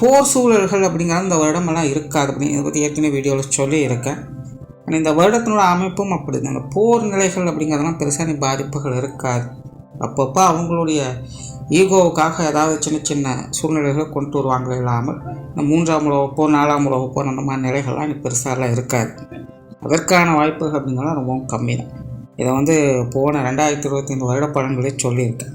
போர் சூழல்கள் அப்படிங்கிறது இந்த வருடமெல்லாம் இருக்காது அப்படின்னு இதை பற்றி ஏற்கனவே வீடியோவில் சொல்லியிருக்கேன். ஆனால் இந்த வருடத்தினோட அமைப்பும் அப்படி அந்த போர் நிலைகள் அப்படிங்கிறதெல்லாம் பெருசாக பாதிப்புகள் இருக்காது. அப்பப்போ அவங்களுடைய ஈகோவுக்காக ஏதாவது சின்ன சின்ன சூழ்நிலைகளை கொண்டு வருவாங்களே இல்லாமல் இந்த மூன்றாம் உலகப்போ நாலாம் உலகப்போ அந்த மாதிரி நிலைகள்லாம் எனக்கு பெருசாலாம் இருக்காது. அதற்கான வாய்ப்புகள் அப்படிங்கிறலாம் ரொம்பவும் கம்மி தான் இதை வந்து போன ரெண்டாயிரத்தி இருபத்தைந்து வருட பலன்களே சொல்லியிருக்கேன்.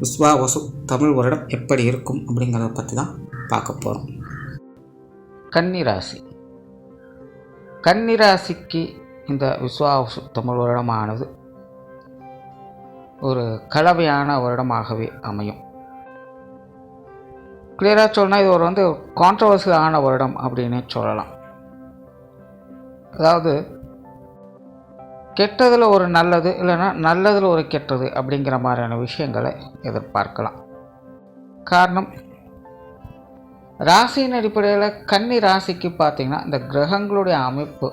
விஸ்வா வசு தமிழ் வருடம் எப்படி இருக்கும் அப்படிங்கிறத பற்றி தான் பார்க்க போகிறோம் கன்னிராசி. கன்னிராசிக்கு இந்த விஸ்வாவசு தமிழ் வருடமானது ஒரு கலவையான வருடமாகவே அமையும். கிளியராக சொல்லணும் இது ஒரு வந்து கான்ட்ரவர்சியலான வருடம் அப்படின்னு சொல்லலாம். அதாவது கெட்டதில் ஒரு நல்லது இல்லைன்னா நல்லதில் ஒரு கெட்டது அப்படிங்கிற மாதிரியான விஷயங்களை எதிர்பார்க்கலாம். காரணம் ராசியின் அடிப்படையில் கன்னி ராசிக்கு பார்த்திங்கன்னா இந்த கிரகங்களுடைய அமைப்பு.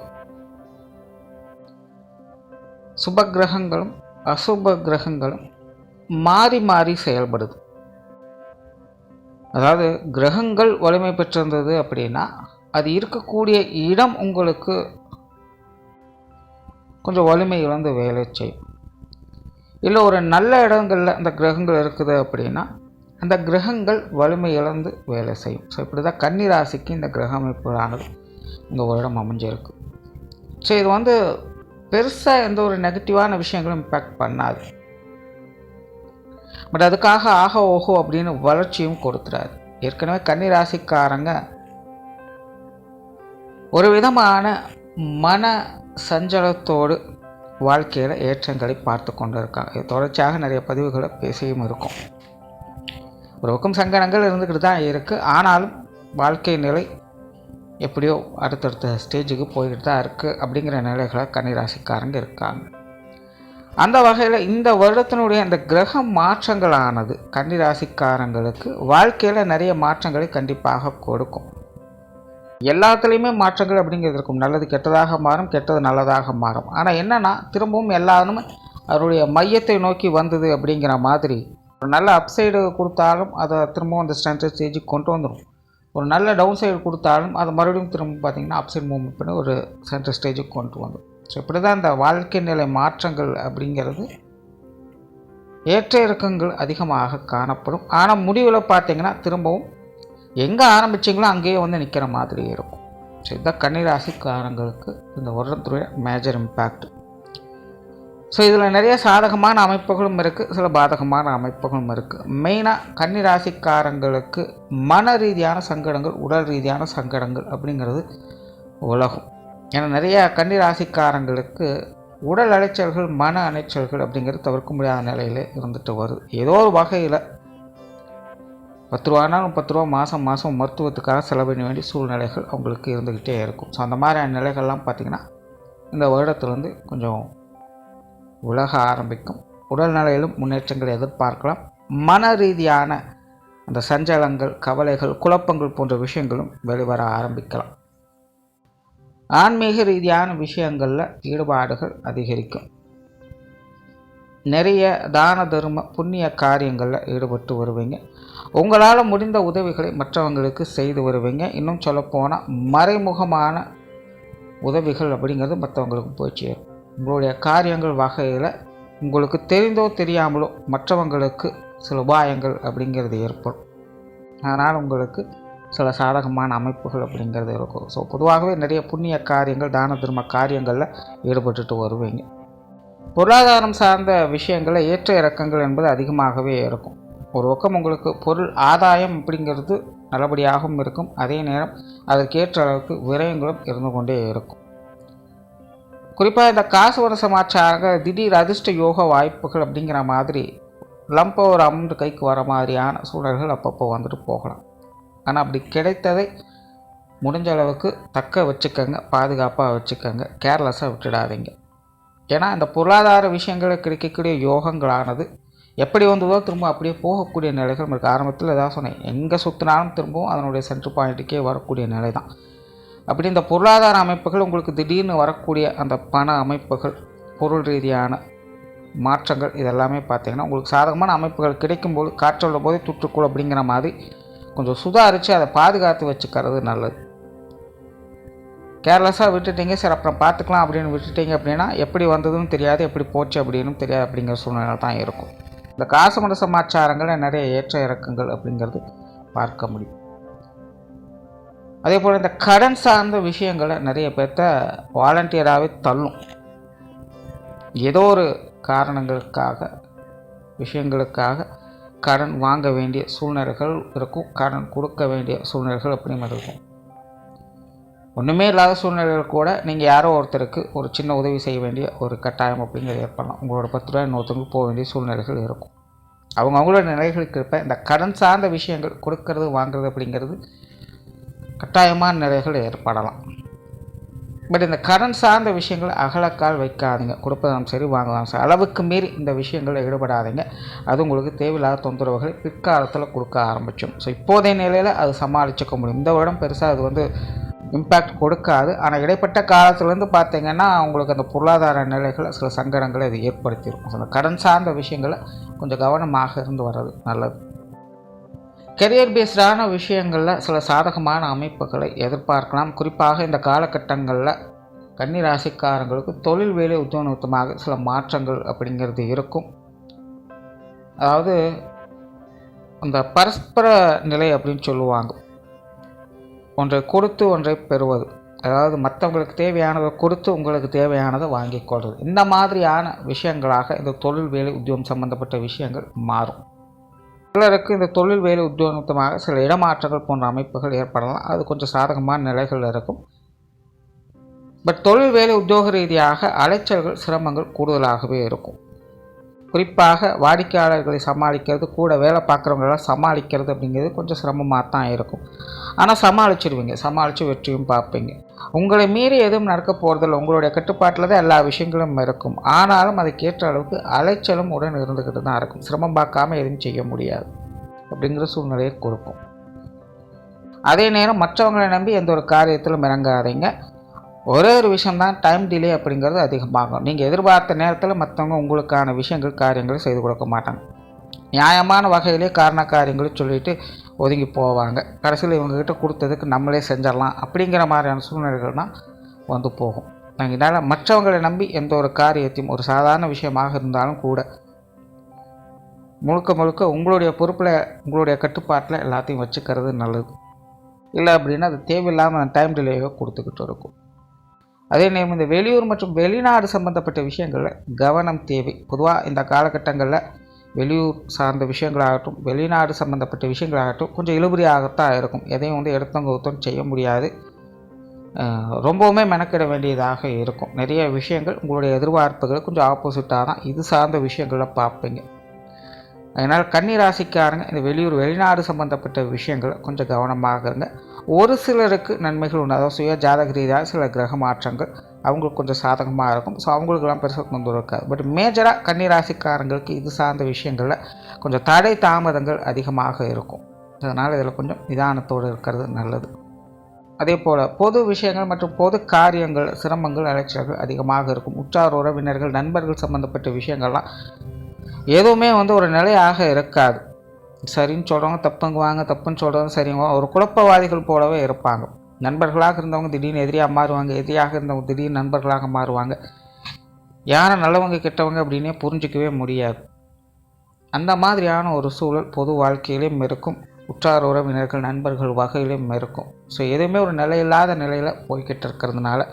சுப கிரகங்களும் அசுப கிரகங்களும் மாறி மாறி செயல்படுது. அதாவது கிரகங்கள் வலிமை பெற்றிருந்தது அப்படின்னா அது இருக்கக்கூடிய இடம் உங்களுக்கு கொஞ்சம் வலிமை இழந்து வேலை செய்யும் இல்லை ஒரு நல்ல இடங்களில் அந்த கிரகங்கள் இருக்குது அப்படின்னா அந்த கிரகங்கள் வலிமை இழந்து வேலை செய்யும். ஸோ இப்படி தான் கன்னி ராசிக்கு இந்த கிரக அமைப்புகளானது இந்த வருடம் அமைஞ்சிருக்கு. ஸோ இது வந்து பெருசாக எந்த ஒரு நெகட்டிவான விஷயங்களும் இம்பேக்ட் பண்ணாது. பட் அதுக்காக ஆக ஓஹோ அப்படின்னு வளர்ச்சியும் கொடுத்துறாரு. ஏற்கனவே கன்னி ராசிக்காரங்க ஒரு விதமான மன சஞ்சலத்தோடு வாழ்க்கையில் ஏற்றங்களை பார்த்து கொண்டு இருக்காங்க தொடர்ச்சியாக நிறைய பதிவுகளை பேசியும் இருக்கும். ஒரு பக்கம் சங்கடங்கள் இருந்துக்கிட்டு தான் இருக்குது ஆனாலும் வாழ்க்கை நிலை எப்படியோ அடுத்தடுத்த ஸ்டேஜுக்கு போய்கிட்டு தான் இருக்குது அப்படிங்கிற நிலைகளை கன்னிராசிக்காரங்க இருக்காங்க. அந்த வகையில் இந்த வருடத்தினுடைய அந்த கிரக மாற்றங்களானது கன்னிராசிக்காரங்களுக்கு வாழ்க்கையில் நிறைய மாற்றங்களை கண்டிப்பாக கொடுக்கும். எல்லாத்துலேயுமே மாற்றங்கள் அப்படிங்கிறது இருக்கும். நல்லது கெட்டதாக மாறும் கெட்டது நல்லதாக மாறும். ஆனால் என்னென்னா திரும்பவும் எல்லாருமே அவருடைய மையத்தை நோக்கி வந்தது அப்படிங்கிற மாதிரி. ஒரு நல்ல அப்சைடு கொடுத்தாலும் அதை திரும்பவும் அந்த ஸ்டாண்டர்ட் ஸ்டேஜுக்கு கொண்டு வந்துடும் ஒரு நல்ல டவுன் சைடு கொடுத்தாலும் அதை மறுபடியும் திரும்ப பார்த்திங்கன்னா அப்சைட் மூவ்மெண்ட் பண்ணி ஒரு சென்டர் ஸ்டேஜுக்கு கொண்டு வந்துடும் ஸோ இப்படி தான் இந்த வாழ்க்கை நிலை மாற்றங்கள் அப்படிங்கிறது ஏற்ற இறக்கங்கள் அதிகமாக காணப்படும். ஆனால் முடிவில் பார்த்திங்கன்னா திரும்பவும் எங்கே ஆரம்பிச்சிங்களோ அங்கேயே வந்து நிற்கிற மாதிரி இருக்கும். ஸோ இதுதான் கன்னிராசிக்காரங்களுக்கு இந்த வருடத்துடைய மேஜர் இம்பேக்ட் ஸோ இதில் நிறைய சாதகமான அமைப்புகளும் இருக்குது சில பாதகமான அமைப்புகளும் இருக்குது மெயினாக கன்னிராசிக்காரங்களுக்கு மன ரீதியான சங்கடங்கள் உடல் ரீதியான சங்கடங்கள் அப்படிங்கிறது உலகம். ஏன்னா நிறையா கன்னிராசிக்காரங்களுக்கு உடல் அலைச்சல்கள் மன அலைச்சல்கள் அப்படிங்கிறது தவிர்க்க முடியாத நிலையில் இருந்துட்டு வருது. ஏதோ ஒரு வகையில் பத்து ரூபானாலும் பத்து ரூபா மாதம் மாதம் மருத்துவத்துக்காக செலவிட வேண்டிய சூழ்நிலைகள் அவங்களுக்கு இருந்துக்கிட்டே இருக்கும். ஸோ அந்த மாதிரியான நிலைகள்லாம் பார்த்திங்கன்னா இந்த வருடத்தில் வந்து கொஞ்சம் உலக ஆரம்பிக்கும். உடல்நிலையிலும் முன்னேற்றங்களை எதிர்பார்க்கலாம். மன ரீதியான அந்த சஞ்சலங்கள் கவலைகள் குழப்பங்கள் போன்ற விஷயங்களும் வெளிவர ஆரம்பிக்கலாம். ஆன்மீக ரீதியான விஷயங்களில் ஈடுபாடுகள் அதிகரிக்கும். நிறைய தான தர்ம புண்ணிய காரியங்களில் ஈடுபட்டு வருவீங்க. உங்களால் முடிந்த உதவிகளை மற்றவங்களுக்கு செய்து வருவீங்க. இன்னும் சொல்லப்போனால் மறைமுகமான உதவிகள் அப்படிங்கிறது மற்றவங்களுக்கு போய் சேரும் உங்களுடைய காரியங்கள் வகையில் உங்களுக்கு தெரிந்தோ தெரியாமலோ மற்றவங்களுக்கு சில உபாயங்கள் அப்படிங்கிறது ஏற்படும். அதனால் உங்களுக்கு சில சாதகமான அமைப்புகள் அப்படிங்கிறது இருக்கும். ஸோ பொதுவாகவே நிறைய புண்ணிய காரியங்கள் தான தர்ம காரியங்களில் ஈடுபட்டுட்டு வருவீங்க. பொருளாதாரம் சார்ந்த விஷயங்களில் ஏற்ற இறக்கங்கள் என்பது அதிகமாகவே இருக்கும். ஒரு பக்கம் உங்களுக்கு பொருள் ஆதாயம் அப்படிங்கிறது நல்லபடியாகவும் இருக்கும். அதே நேரம் அதற்கேற்ற அளவுக்கு விரயங்களும் இருந்து கொண்டே இருக்கும். குறிப்பாக இந்த காசு வர சமாச்சார திடீர் அதிர்ஷ்ட யோக வாய்ப்புகள் அப்படிங்கிற மாதிரி லம்ப ஒரு அமௌண்ட் கைக்கு வர மாதிரியான சூழல்கள் அப்பப்போ வந்துட்டு போகலாம். ஆனால் அப்படி கிடைத்ததை முடிஞ்ச அளவுக்கு தக்க வச்சுக்கோங்க பாதுகாப்பாக வச்சுக்கோங்க கேர்லெஸ்ஸாக விட்டுடாதீங்க. ஏன்னா இந்த பொருளாதார விஷயங்களை கிடைக்கக்கூடிய யோகங்களானது எப்படி வந்ததோ திரும்ப அப்படியே போகக்கூடிய நிலைகள் இருக்குது ஆரம்பத்தில் எதாவது சொன்னேன். எங்கே சுற்றினாலும் திரும்பவும் அதனுடைய சென்ட்ரு பாயிண்ட்டுக்கே வரக்கூடிய நிலை தான் அப்படி இந்த பொருளாதார அமைப்புகள் உங்களுக்கு திடீர்னு வரக்கூடிய அந்த பண அமைப்புகள் பொருள் ரீதியான மாற்றங்கள் இதெல்லாமே பார்த்திங்கன்னா உங்களுக்கு சாதகமான அமைப்புகள் கிடைக்கும்போது காற்றுள்ள போதே துற்றுக்குள் அப்படிங்கிற மாதிரி கொஞ்சம் சுதாரித்து அதை பாதுகாத்து வச்சுக்கிறது நல்லது. கேர்லெஸ்ஸாக விட்டுட்டீங்க சரி அப்புறம் பார்த்துக்கலாம் அப்படின்னு விட்டுட்டீங்க அப்படின்னா எப்படி வந்ததுன்னு தெரியாது எப்படி போச்சு அப்படின்னு தெரியாது அப்படிங்கிற சூழ்நிலை தான் இருக்கும். இந்த காசு மத சமாச்சாரங்களில் நிறைய ஏற்ற இறக்கங்கள் அப்படிங்கிறது பார்க்க முடியும். அதே போல் இந்த கடன் சார்ந்த விஷயங்களை நிறைய பேர்த்த வாலண்டியராகவே தள்ளும். ஏதோ ஒரு காரணங்களுக்காக விஷயங்களுக்காக கடன் வாங்க வேண்டிய சூழ்நிலைகள் இருக்கும் கடன் கொடுக்க வேண்டிய சூழ்நிலைகள் அப்படிங்கிறது இருக்கும். ஒன்றுமே இல்லாத சூழ்நிலைகள் கூட நீங்கள் யாரோ ஒருத்தருக்கு ஒரு சின்ன உதவி செய்ய வேண்டிய ஒரு கட்டாயம் அப்படிங்கிறது ஏற்படலாம் உங்களோட பத்து ரூபாய் இன்னொருத்தவங்களுக்கு போக வேண்டிய சூழ்நிலைகள் இருக்கும். அவங்க அவங்களோட நிலைகளுக்கு இருப்ப இந்த கடன் சார்ந்த விஷயங்கள் கொடுக்கறது வாங்குறது அப்படிங்கிறது கட்டாயமான நிலைகள் ஏற்படலாம். பட் இந்த கடன் சார்ந்த விஷயங்களை அகலக்கால் வைக்காதீங்க. கொடுப்பதாலும் சரி வாங்கலாம். சரி அளவுக்கு மீறி இந்த விஷயங்களில் ஈடுபடாதீங்க. அது உங்களுக்கு தேவையில்லாத தொந்தரவுகளை பிற்காலத்தில் கொடுக்க ஆரம்பிக்கும் ஸோ இப்போதைய நிலையில் அது சமாளிச்சுக்க முடியும். இந்த வருடம் பெருசாக அது வந்து இம்பேக்ட் கொடுக்காது. ஆனால் இடைப்பட்ட காலத்துலேருந்து பார்த்தீங்கன்னா அவங்களுக்கு அந்த பொருளாதார நிலைகள் சில சங்கடங்களை இது ஏற்படுத்தியிருக்கும். அந்த கடன் சார்ந்த விஷயங்களை கொஞ்சம் கவனமாக இருந்து வர்றது நல்லது. கெரியர் பேஸ்டான விஷயங்களில் சில சாதகமான அமைப்புகளை எதிர்பார்க்கலாம். குறிப்பாக இந்த காலகட்டங்களில் கன்னிராசிக்காரங்களுக்கு தொழில் வேலை உத்தியோகமாக சில மாற்றங்கள் அப்படிங்கிறது இருக்கும். அதாவது அந்த பரஸ்பர நிலை அப்படின்னு சொல்லுவாங்க. ஒன்றை கொடுத்து ஒன்றை பெறுவது. அதாவது மற்றவங்களுக்கு தேவையானதை கொடுத்து உங்களுக்கு தேவையானதை வாங்கி கொள்வது. இந்த மாதிரியான விஷயங்களாக இந்த தொழில் வேலை உத்தியோகம் சம்பந்தப்பட்ட விஷயங்கள் மாறும். சிலருக்கு இந்த தொழில் வேலை உத்தியோகமாக சில இடமாற்றங்கள் போன்ற அமைப்புகள் ஏற்படலாம். அது கொஞ்சம் சாதகமான நிலைகள் இருக்கும். பட் தொழில் வேலை உத்தியோக ரீதியாக அலைச்சல்கள் சிரமங்கள் கூடுதலாகவே இருக்கும். குறிப்பாக வாடிக்கையாளர்களை சமாளிக்கிறது கூட வேலை பார்க்குறவங்களெல்லாம் சமாளிக்கிறது அப்படிங்கிறது கொஞ்சம் சிரமமாக தான் இருக்கும். ஆனால் சமாளிச்சிடுவீங்க சமாளித்து வெற்றியும் பார்ப்பீங்க. உங்களை மீறி எதுவும் நடக்க போகிறதில்ல உங்களுடைய கட்டுப்பாட்டில் தான் எல்லா விஷயங்களும் இருக்கும். ஆனாலும் அதுக்கேற்ற அளவுக்கு அலைச்சலும் உடன் இருந்துக்கிட்டு தான் இருக்கும். சிரமம் பார்க்காம எதுவும் செய்ய முடியாது அப்படிங்கிற சூழ்நிலையை கொடுக்கும். அதே நேரம் மற்றவங்களை நம்பி எந்த ஒரு காரியத்திலும் இறங்காதீங்க. ஒரே ஒரு விஷயம்தான் டைம் டிலே அப்படிங்கிறது அதிகமாகும். நீங்கள் எதிர்பார்த்த நேரத்தில் மற்றவங்க உங்களுக்கான விஷயங்கள் காரியங்களை செய்து கொடுக்க மாட்டாங்க. நியாயமான வகையிலே காரண காரியங்களை சொல்லிட்டு ஒதுங்கி போவாங்க. கடைசியில் இவங்ககிட்ட கொடுத்ததுக்கு நம்மளே செஞ்சிடலாம் அப்படிங்கிற மாதிரியான சூழ்நிலைகள் தான் வந்து போகும். இதனால் மற்றவங்களை நம்பி எந்த ஒரு காரியத்தையும் ஒரு சாதாரண விஷயமாக இருந்தாலும் கூட முழுக்க முழுக்க உங்களுடைய பொறுப்பில் உங்களுடைய கட்டுப்பாட்டில் எல்லாத்தையும் வச்சுக்கிறது நல்லது. இல்லை அப்படின்னா அது தேவையில்லாமல் டைம் டிலேவை கொடுத்துக்கிட்டு இருக்கும். அதே நேரம் இந்த வெளியூர் மற்றும் வெளிநாடு சம்பந்தப்பட்ட விஷயங்களில் கவனம் தேவை. பொதுவாக இந்த காலகட்டங்களில் வெளியூர் சார்ந்த விஷயங்களாகட்டும் வெளிநாடு சம்மந்தப்பட்ட விஷயங்களாகட்டும் கொஞ்சம் இழுபறியாகத்தான் இருக்கும். எதையும் வந்து எடுத்தவங்க ஒருத்தம் செய்ய முடியாது. ரொம்பவுமே மெனக்கிட வேண்டியதாக இருக்கும். நிறைய விஷயங்கள் உங்களுடைய எதிர்பார்ப்புகளை கொஞ்சம் ஆப்போசிட்டாக தான் இது சார்ந்த விஷயங்களில் பார்ப்பீங்க. அதனால் கன்னிராசிக்காரங்க இந்த வெளியூர் வெளிநாடு சம்மந்தப்பட்ட விஷயங்களை கொஞ்சம் கவனமாக இருங்க. ஒரு சிலருக்கு நன்மைகள் உண்டு. அதாவது சுய ஜாதக ரீதியாக சில கிரக மாற்றங்கள் அவங்களுக்கு கொஞ்சம் சாதகமாக இருக்கும். ஸோ அவங்களுக்கெல்லாம் பெருசாக கொண்டு இருக்காது. பட் மேஜராக கன்னிராசிக்காரங்களுக்கு இது சார்ந்த விஷயங்களில் கொஞ்சம் தடை தாமதங்கள் அதிகமாக இருக்கும். அதனால் இதில் கொஞ்சம் நிதானத்தோடு இருக்கிறது நல்லது. அதே போல் பொது விஷயங்கள் மற்றும் பொது காரியங்கள் சிரமங்கள் அலைச்சல்கள் அதிகமாக இருக்கும். உற்றார் உறவினர்கள் நண்பர்கள் சம்மந்தப்பட்ட விஷயங்கள்லாம் எதுவுமே வந்து ஒரு நிலையாக இருக்காது. சரின்னு சொல்கிறவங்க தப்புங்குவாங்க தப்புன்னு சொல்கிறவங்க சரிங்க. ஒரு குழப்பவாதிகள் போலவே இருப்பாங்க. நண்பர்களாக இருந்தவங்க திடீர்னு எதிரியாக மாறுவாங்க எதிரியாக இருந்தவங்க திடீர்னு நண்பர்களாக மாறுவாங்க. யாரை நல்லவங்க கெட்டவங்க அப்படின்னே புரிஞ்சிக்கவே முடியாது. அந்த மாதிரியான ஒரு சூழல் பொது வாழ்க்கையிலையும் இருக்கும். உற்றார் உறவினர்கள் நண்பர்கள் வகையிலும் இருக்கும். ஸோ எதுவுமே ஒரு நிலையில்லாத நிலையில் போய்கிட்டு இருக்கிறதுனால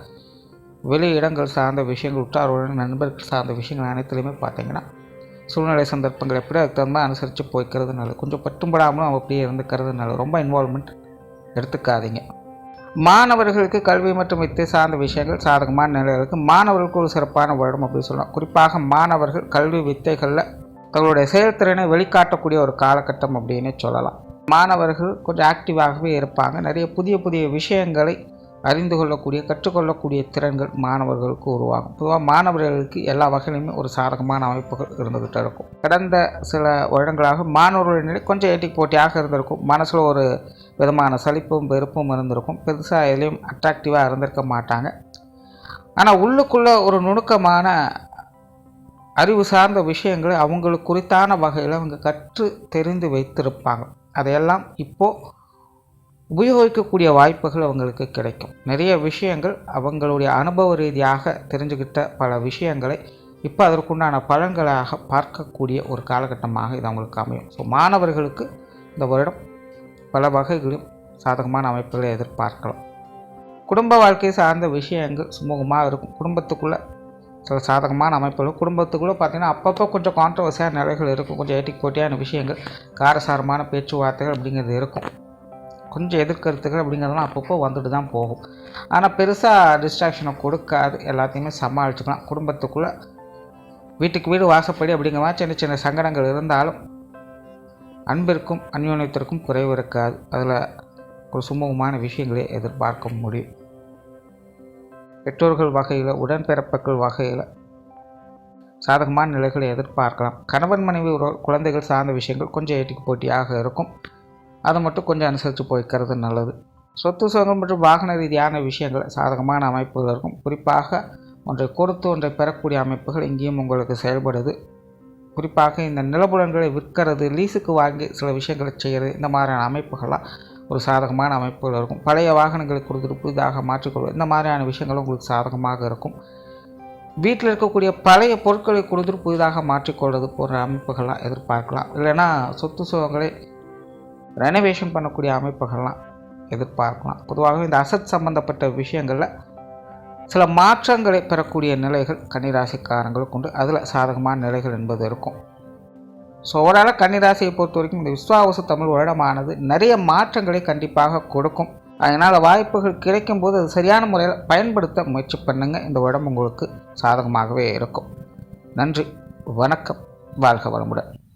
வெளி இடங்கள் சார்ந்த விஷயங்கள் உற்றார் உறவினர் நண்பர்கள் சார்ந்த விஷயங்கள் அனைத்துலேயுமே பார்த்திங்கன்னா சூழ்நிலை சந்தர்ப்பங்கள் எப்படி அதுக்கு தகுந்த அனுசரித்து போய்க்கிறது நல்லது கொஞ்சம் பட்டும்படாமலும் அவங்க அப்படியே இருந்துக்கிறது நல்லது ரொம்ப இன்வால்மெண்ட் எடுத்துக்காதீங்க. மாணவர்களுக்கு கல்வி மற்றும் வித்தை சார்ந்த விஷயங்கள் சாதகமான நிலைகளுக்கு மாணவர்களுக்கு ஒரு சிறப்பான வருடம் அப்படின்னு சொல்லலாம். குறிப்பாக மாணவர்கள் கல்வி வித்தைகளில் தங்களுடைய செயல்திறனை வெளிக்காட்டக்கூடிய ஒரு காலகட்டம் அப்படின்னு சொல்லலாம். மாணவர்கள் கொஞ்சம் ஆக்டிவாகவே இருப்பாங்க. நிறைய புதிய புதிய விஷயங்களை அறிந்து கொள்ளக்கூடிய கற்றுக்கொள்ளக்கூடிய திறன்கள் மாணவர்களுக்கு உருவாகும். பொதுவாக மாணவர்களுக்கு எல்லா வகையிலுமே ஒரு சாதகமான அமைப்புகள் இருந்துகிட்டு இருக்கும். கடந்த சில வருடங்களாக மாணவர்கள் நிலை கொஞ்சம் ஏட்டி போட்டியாக இருந்திருக்கும். மனசில் ஒரு விதமான சலிப்பும் வெறுப்பும் இருந்திருக்கும். பெருசாக எதுலேயும் அட்ராக்டிவாக இருந்திருக்க மாட்டாங்க. ஆனால் உள்ளுக்குள்ளே ஒரு நுணுக்கமான அறிவு சார்ந்த விஷயங்களை அவங்களுக்கு குறித்தான வகையில் அவங்க கற்று தெரிந்து வைத்திருப்பாங்க. அதையெல்லாம் இப்போது உபயோகிக்கக்கூடிய வாய்ப்புகள் அவங்களுக்கு கிடைக்கும். நிறைய விஷயங்கள் அவங்களுடைய அனுபவ ரீதியாக தெரிஞ்சுக்கிட்ட பல விஷயங்களை இப்போ அதற்குண்டான பலன்களாக பார்க்கக்கூடிய ஒரு காலகட்டமாக இது அவங்களுக்கு அமையும். ஸோ மாணவர்களுக்கு இந்த வருடம் பல வகைகளிலும் சாதகமான அமைப்புகளை எதிர்பார்க்கலாம். குடும்ப வாழ்க்கை சார்ந்த விஷயங்கள் சுமூகமாக இருக்கும். குடும்பத்துக்குள்ளே சில சாதகமான அமைப்புகள் குடும்பத்துக்குள்ளே பார்த்தீங்கன்னா அப்பப்போ கொஞ்சம் கான்ட்ரவர்சியான நிலைகள் இருக்கும். கொஞ்சம் ஏட்டி கோட்டியான விஷயங்கள் காரசாரமான பேச்சுவார்த்தைகள் அப்படிங்கிறது இருக்கும். கொஞ்சம் எதிர்கருத்துக்கள் அப்படிங்கிறதெல்லாம் அப்பப்போ வந்துட்டு தான் போகும். ஆனால் பெருசாக டிஸ்ட்ராக்ஷனை கொடுக்காது. எல்லாத்தையுமே சமாளிச்சுக்கலாம். குடும்பத்துக்குள்ளே வீட்டுக்கு வீடு வாசப்படி அப்படிங்கிற மாதிரி சின்ன சின்ன சங்கடங்கள் இருந்தாலும் அன்பிற்கும் அந்யோன்யத்திற்கும் குறைவு இருக்காது. அதில் ஒரு சுமூகமான விஷயங்களை எதிர்பார்க்க முடியும். பெற்றோர்கள் வகையில் உடன்பிறப்புகள் வகையில் சாதகமான நிலைகளை எதிர்பார்க்கலாம். கணவன் மனைவி குழந்தைகள் சார்ந்த விஷயங்கள் கொஞ்சம் ஏட்டிக்கு போட்டியாக இருக்கும். அதை மட்டும் கொஞ்சம் அனுசரித்து போய்க்கிறது நல்லது. சொத்து சுகங்கள் மற்றும் வாகன ரீதியான விஷயங்கள் சாதகமான அமைப்புகள் இருக்கும். குறிப்பாக ஒன்றை கொடுத்து ஒன்றை பெறக்கூடிய அமைப்புகள் இங்கேயும் உங்களுக்கு செயல்படுது. குறிப்பாக இந்த நிலப்புலன்களை விற்கிறது லீஸுக்கு வாங்கி சில விஷயங்களை செய்கிறது இந்த மாதிரியான அமைப்புகள்லாம் ஒரு சாதகமான அமைப்புகள் இருக்கும். பழைய வாகனங்களை கொடுத்துட்டு புதிதாக மாற்றிக்கொள்வது இந்த மாதிரியான விஷயங்களும் உங்களுக்கு சாதகமாக இருக்கும். வீட்டில் இருக்கக்கூடிய பழைய பொருட்களை கொடுத்துட்டு புதிதாக மாற்றிக்கொள்வது போன்ற அமைப்புகள்லாம் எதிர்பார்க்கலாம். இல்லைன்னா சொத்து சுகங்களை ரெனோவேஷன் பண்ணக்கூடிய அமைப்புகள்லாம் எதிர்பார்க்கலாம். பொதுவாக இந்த அசத் சம்பந்தப்பட்ட விஷயங்களில் சில மாற்றங்களை பெறக்கூடிய நிலைகள் கன்னிராசிக்காரங்களுக்கு உண்டு. அதில் சாதகமான நிலைகள் என்பது இருக்கும். ஸோ ஓவரால் கன்னிராசியை பொறுத்த வரைக்கும் இந்த விஸ்வாவச தமிழ் வருடமானது நிறைய மாற்றங்களை கண்டிப்பாக கொடுக்கும். அதனால் வாய்ப்புகள் கிடைக்கும் போது அது சரியான முறையில் பயன்படுத்த முயற்சி பண்ணுங்கள் இந்த உடம்பு உங்களுக்கு சாதகமாகவே இருக்கும். நன்றி. வணக்கம். வாழ்க வளமுடன்.